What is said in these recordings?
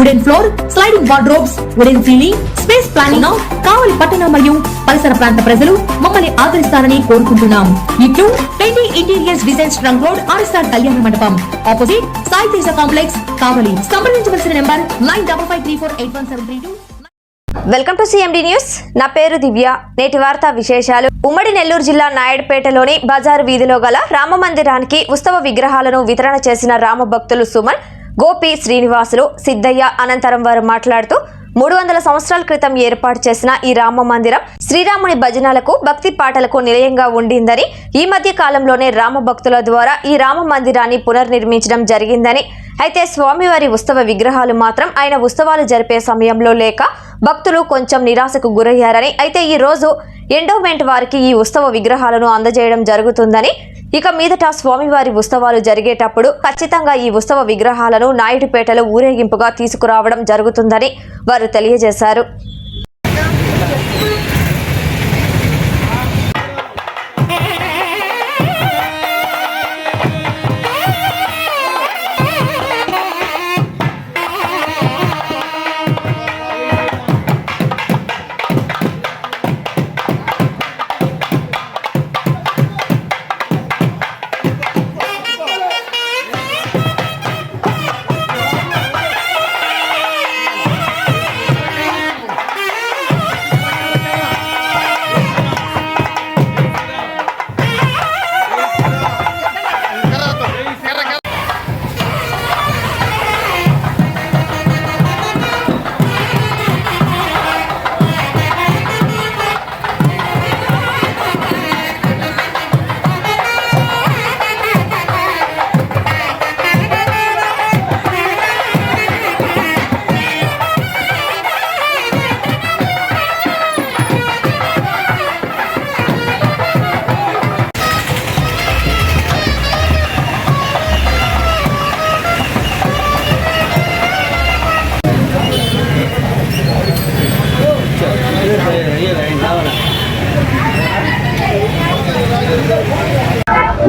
wooden floor sliding wardrobes wooden ceiling space planning Kavali పట్టణ మరియు పరిసర ప్రాంత ప్రజలు మమ్మల్ని ఆదరిస్తారని కోరుకుంటున్నాం. ఇట్లు పెండి interiors design trunk road RSR Kalyana Mandapam. Opposite Sai Teja complex Kavali. సంప్రదించవలసిన number nine double five three four eight one seven three two. Welcome to CMD news. నా పేరు దివ్య. నేటి వార్తా విశేషాలు. ఉమ్మడి నెల్లూరు జిల్లా నాయుడుపేటలోని బజారు వీధిలో గల రామ మందిరానికి ఉత్సవ విగ్రహాలను వితరణ చేసిన రామభక్తులు సుమన్ గోపి శ్రీనివాసులు సిద్ధయ్య అనంతరం వారు మాట్లాడుతూ మూడు వందల సంవత్సరాల క్రితం ఏర్పాటు చేసిన ఈ రామ మందిరం శ్రీరాముని భజనలకు భక్తి పాటలకు నిలయంగా ఉండిందని ఈ మధ్య కాలంలోనే రామ భక్తుల ద్వారా ఈ రామ మందిరాన్ని పునర్నిర్మించడం జరిగిందని. అయితే స్వామివారి ఉత్సవ విగ్రహాలు మాత్రం ఆయన ఉత్సవాలు జరిపే సమయంలో లేక భక్తులు కొంచెం నిరాశకు గురయ్యారని. అయితే ఈ రోజు ఎండోమెంట్ వారికి ఈ ఉత్సవ విగ్రహాలను అందజేయడం జరుగుతుందని ఇక మీదట స్వామివారి ఉత్సవాలు జరిగేటప్పుడు ఖచ్చితంగా ఈ ఉత్సవ విగ్రహాలను నాయుడుపేటలో ఊరేగింపుగా తీసుకురావడం జరుగుతుందని వారు తెలియజేశారు.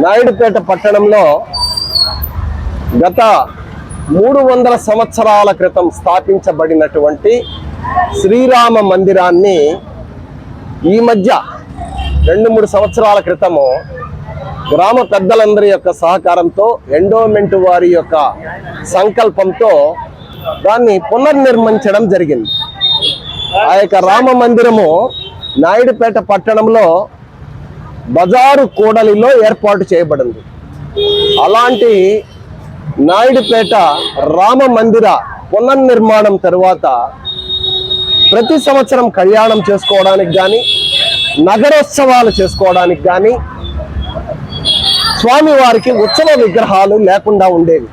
నాయుడుపేట పట్టణంలో గత మూడు వందల సంవత్సరాల క్రితం స్థాపించబడినటువంటి శ్రీరామ మందిరాన్ని ఈ మధ్య రెండు మూడు సంవత్సరాల క్రితము గ్రామ పెద్దలందరి యొక్క సహకారంతో ఎండోమెంట్ వారి యొక్క సంకల్పంతో దాన్ని పునర్నిర్మించడం జరిగింది. ఆ యొక్క రామ మందిరము నాయుడుపేట పట్టణంలో బజారు కూడలిలో ఏర్పాటు చేయబడింది. అలాంటి నాయుడుపేట రామ మందిర పునర్నిర్మాణం తరువాత ప్రతి సంవత్సరం కళ్యాణం చేసుకోవడానికి కానీ నగరోత్సవాలు చేసుకోవడానికి కానీ స్వామివారికి ఉత్సవ విగ్రహాలు లేకుండా ఉండేవి.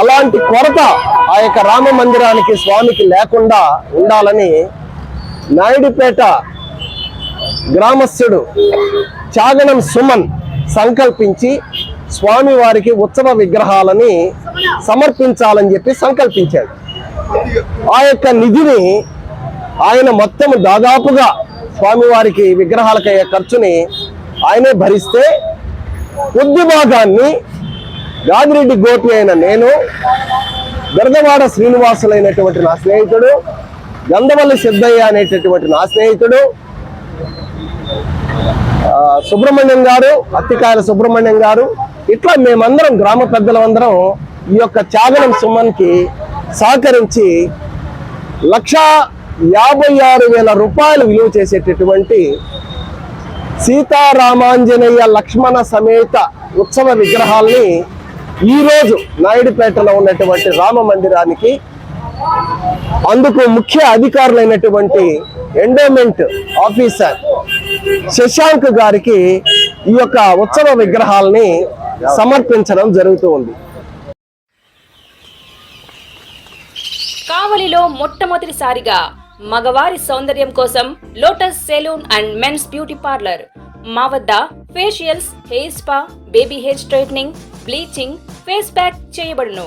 అలాంటి కొరత ఆ యొక్క రామ మందిరానికి స్వామికి లేకుండా ఉండాలని నాయుడుపేట గ్రామస్థుడు చాగనం సుమన్ సంకల్పించి స్వామివారికి ఉత్సవ విగ్రహాలని సమర్పించాలని చెప్పి సంకల్పించాడు. ఆ యొక్క నిధిని ఆయన మొత్తం దాదాపుగా స్వామివారికి విగ్రహాలకయ్యే ఖర్చుని ఆయనే భరిస్తే కొద్ది భాగాన్ని గాదిరెడ్డి గోపి అయిన నేను గరదవాడ శ్రీనివాసులైనటువంటి నా స్నేహితుడు గంధవల్లి సిద్ధయ్య అనేటటువంటి నా స్నేహితుడు సుబ్రహ్మణ్యం గారు అత్తికాయల సుబ్రహ్మణ్యం గారు ఇట్లా మేమందరం గ్రామ పెద్దలందరం ఈ యొక్క త్యాగనం సుమన్కి సహకరించి లక్ష యాభై ఆరు వేల రూపాయలు విలువ చేసేటటువంటి సీతారామాంజనేయ లక్ష్మణ సమేత ఉత్సవ విగ్రహాల్ని ఈరోజు నాయుడుపేటలో ఉన్నటువంటి రామ మందిరానికి అందుకు ముఖ్య అధికారులైనటువంటి ఎండోమెంట్ ఆఫీసర్ శశాంక్ గారికి ఈ యొక్క ఉత్సవ విగ్రహాలని సమర్పించడం జరుగుతూ ఉంది. కావలిలో మొట్టమొదటిసారిగా మగవారి సౌందర్యం కోసం lotus salon and men's beauty parlour మా వద్ద facials hair spa baby hair straightening bleaching face pack చేయబడును.